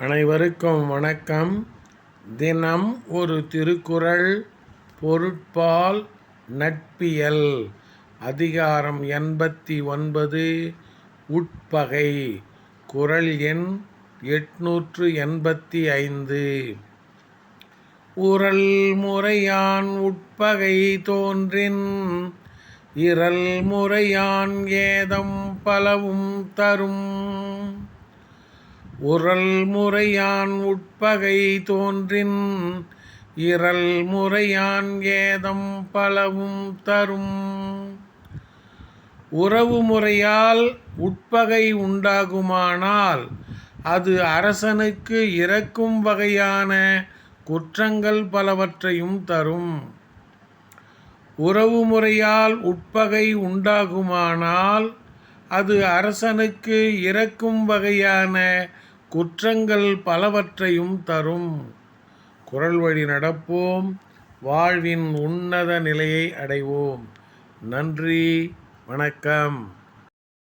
அனைவருக்கும் வணக்கம். தினம் ஒரு திருக்குறள் பொருட்பால் நட்பியல் அதிகாரம் எண்பத்தி ஒன்பது உட்பகை குறள் எண் எட்நூற்று எண்பத்தி ஐந்து. உரல் முறையான் உட்பகை தோன்றின் இரல் முறையான் ஏதம் பலவும் தரும். உரல் முறையான் உட்பகை தோன்றின் இரல் முறையான் ஏதம் பலவும் தரும். உறவு முறையால் உட்பகை உண்டாகுமானால் அது அரசனுக்கு இறக்கும் வகையான குற்றங்கள் பலவற்றையும் தரும். உறவு முறையால் உட்பகை உண்டாகுமானால் அது அரசனுக்கு இறக்கும் வகையான குற்றங்கள் பலவற்றையும் தரும். குரல் வழி நடப்போம். வாழ்வின் உன்னத நிலையை அடைவோம். நன்றி. வணக்கம்.